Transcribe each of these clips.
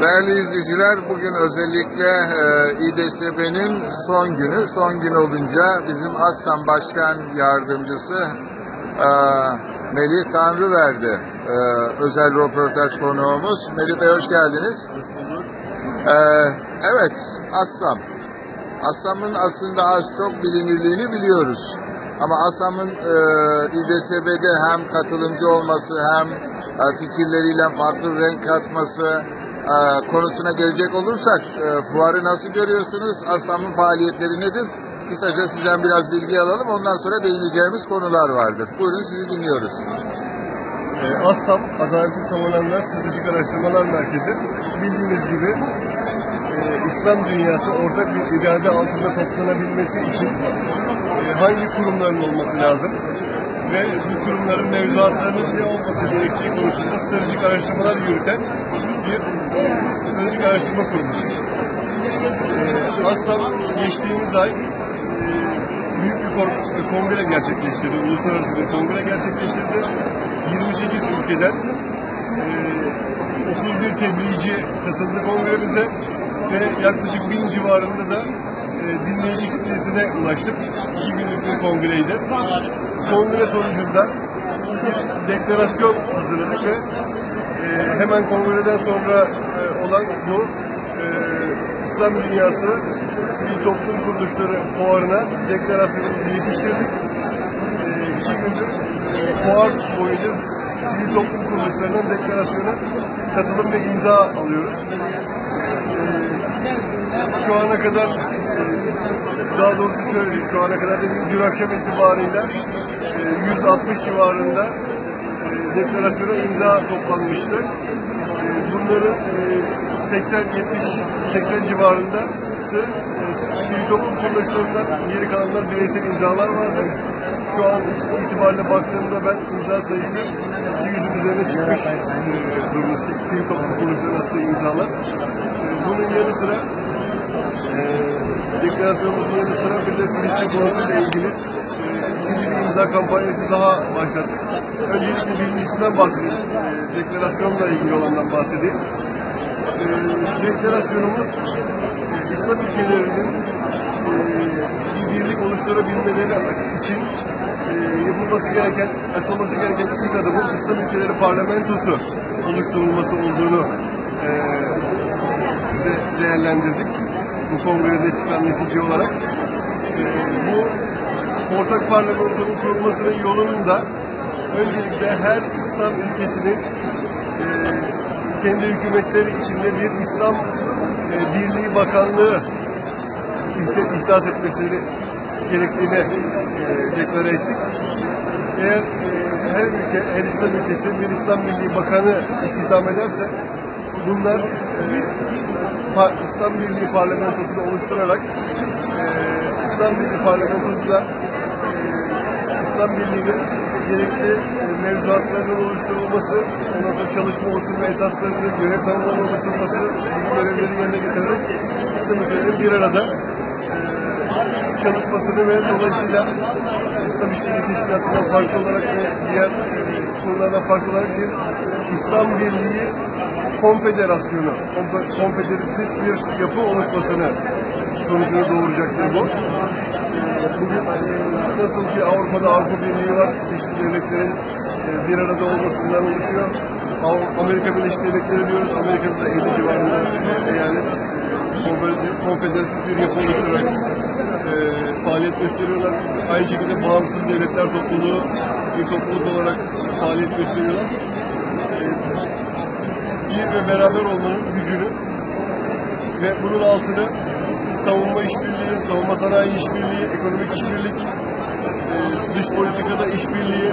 Değerli izleyiciler, bugün özellikle e, İDSB'nin son günü. Son gün olunca bizim Aslan Başkan Yardımcısı e, Melih Tanrıverdi e, özel röportaj konuğumuz. Melih Bey hoş geldiniz. E, evet, Assam. Assam'ın aslında az çok bilinirliğini biliyoruz. Ama Assam'ın e, İDSB'de hem katılımcı olması hem e, fikirleriyle farklı renk katması e, konusuna gelecek olursak e, fuarı nasıl görüyorsunuz? Assam'ın faaliyetleri nedir? Kısaca sizden biraz bilgi alalım. Ondan sonra değineceğimiz konular vardır. Buyurun sizi dinliyoruz. E, ASSAM, Adaleti Savunanlar Stratejik Araştırmalar Merkezi. Bildiğiniz gibi e, İslam dünyası ortak bir irade altında toplanabilmesi için e, hangi kurumların olması lazım ve bu kurumların mevzuatlarının ne olması gerektiği konusunda stratejik araştırmalar yürüten bir stratejik araştırma kurumudur. E, ASSAM geçtiğimiz ay e, büyük bir kon- kongre gerçekleştirdi. Uluslararası bir kongre gerçekleştirdi. 28 ülkeden e, 31 tebliğci katıldı kongremize ve yaklaşık bin civarında da e, dinleyici kitlesine ulaştık. İki günlük bir kongreydi. Kongre sonucunda bir deklarasyon hazırladık ve e, hemen kongreden sonra e, olan bu e, İslam Dünyası Sivil Toplum Kuruluşları Fuarına deklarasyonumuzu yetiştirdik. E, iki gündür fuar boyunca sivil toplum kuruluşlarından deklarasyona katılım ve imza alıyoruz. E, şu ana kadar e, daha doğrusu şöyle diyeyim, şu ana kadar dediğim dün akşam itibarıyla e, 160 civarında e, deklarasyona imza toplanmıştı. E, bunların e, 80 70 80 civarında sivil toplum kuruluşlarından geri kalanlar bireysel imzalar vardı. Şu an itibariyle baktığımda ben imza sayısı 200'ün üzerine çıkmış e, durumda si- sivil toplum kuruluşlarının attığı imzalar. E, bunun yanı sıra e, deklarasyonumuzun yanı sıra bir de Filistin konusuyla ilgili e, ikinci bir imza kampanyası daha başlattık. Öncelikle birincisinden bahsedeyim. E, deklarasyonla ilgili olandan bahsedeyim. E, deklarasyonumuz İslam ülkelerinin e, bir birlik oluşturabilmeleri için e, yapılması gereken, atılması gereken ilk adımın İslam ülkeleri parlamentosu oluşturulması olduğunu de değerlendirdik. Bu kongrede çıkan netice olarak. E, bu ortak parlamentonun kurulmasının yolunun da öncelikle her İslam ülkesinin kendi hükümetleri içinde bir İslam e, Birliği Bakanlığı ihdas etmesini gerektiğini e, deklare ettik. Eğer e, her ülke, her İslam ülkesi bir İslam Birliği Bakanı istihdam ederse bunlar e, İslam Birliği Parlamentosu'nu oluşturarak e, İslam Birliği Parlamentosu da e, İslam Birliği'nin gerekli mevzuatlarının oluşturulması, ondan sonra çalışma usul ve esaslarının görev tanımlarının oluşturulması görevleri yerine getirerek İslam ülkelerinin bir arada çalışmasını ve dolayısıyla İslam İşbirliği Teşkilatı'ndan farklı olarak ve diğer kurumlardan farklı olarak bir İslam Birliği konfederasyonu, konfe- konfederatif bir yapı oluşmasını sonucunu doğuracaktır bu. Bugün nasıl ki Avrupa'da Avrupa Birliği var, çeşitli devletlerin bir arada olmasından oluşuyor. Amerika Birleşik Devletleri diyoruz, Amerika'da da 50 civarında e, eyalet konfederatif- bir yapı oluşturarak e, faaliyet gösteriyorlar. Aynı şekilde bağımsız devletler topluluğu bir topluluk olarak faaliyet gösteriyorlar. E, bir ve beraber olmanın gücünü ve bunun altını savunma işbirliği, savunma sanayi işbirliği, ekonomik işbirlik, e, dış politikada işbirliği,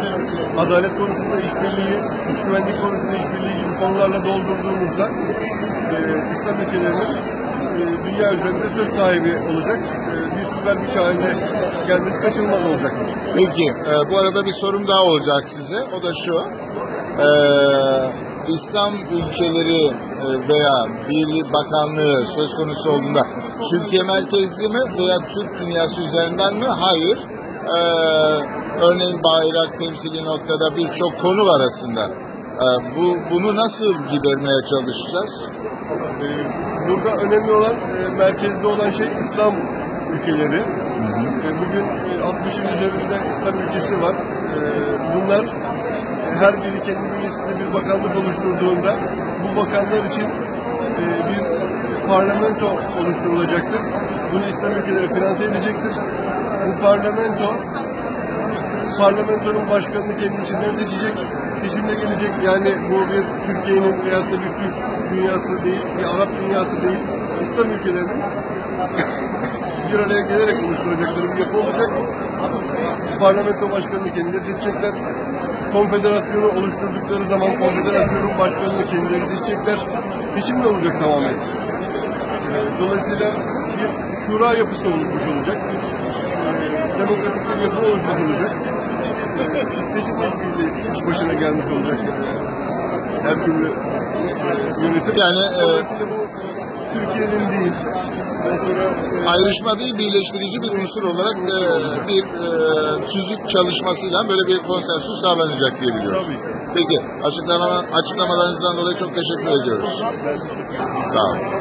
adalet konusunda işbirliği, iç güvenlik konusunda işbirliği gibi konularla doldurduğumuzda e, İslam ülkelerinin e, dünya üzerinde söz sahibi olacak. E, bir süper güç haline gelmesi kaçınılmaz olacaktır. Peki, e, bu arada bir sorum daha olacak size. O da şu. E, İslam ülkeleri e, veya Birliği Bakanlığı söz konusu olduğunda Türkiye merkezli mi veya Türk dünyası üzerinden mi? Hayır. Ee, örneğin bayrak temsili noktada birçok konu var aslında. Ee, bu bunu nasıl gidermeye çalışacağız? Ee, Burada önemli olan, e, merkezde olan şey İslam ülkeleri. E, Bugün e, 60'ın üzerinde İslam ülkesi var. E, Bunlar e, her biri kendi bünyesinde bir bakanlık oluşturduğunda bu bakanlar için e, bir parlamento oluşturulacaktır. Bunu İslam ülkeleri finanse edecektir. Bu parlamento parlamentonun başkanını kendi içinden seçecek. Seçimle gelecek. Yani bu bir Türkiye'nin veyahut da bir Türk dünyası değil, bir Arap dünyası değil. İslam ülkelerinin bir araya gelerek oluşturacakları bir yapı olacak. Parlamento başkanını kendileri seçecekler. Konfederasyonu oluşturdukları zaman konfederasyonun başkanını kendileri seçecekler. Seçimle olacak tamamen. Dolayısıyla bir şura yapısı oluşmuş olacak. Ee, Demokratik bir yapı oluşmuş olacak. Seçim meclisiyle iş başına gelmiş olacak. Her türlü e, yönetim. Yani, e, Türkiye'nin değil. E, Ayrışma değil, birleştirici bir unsur olarak e, bir e, tüzük çalışmasıyla böyle bir konsensüs sağlanacak diye biliyoruz. Peki, açıklama, açıklamalarınızdan dolayı çok teşekkür ediyoruz. Sağ olun.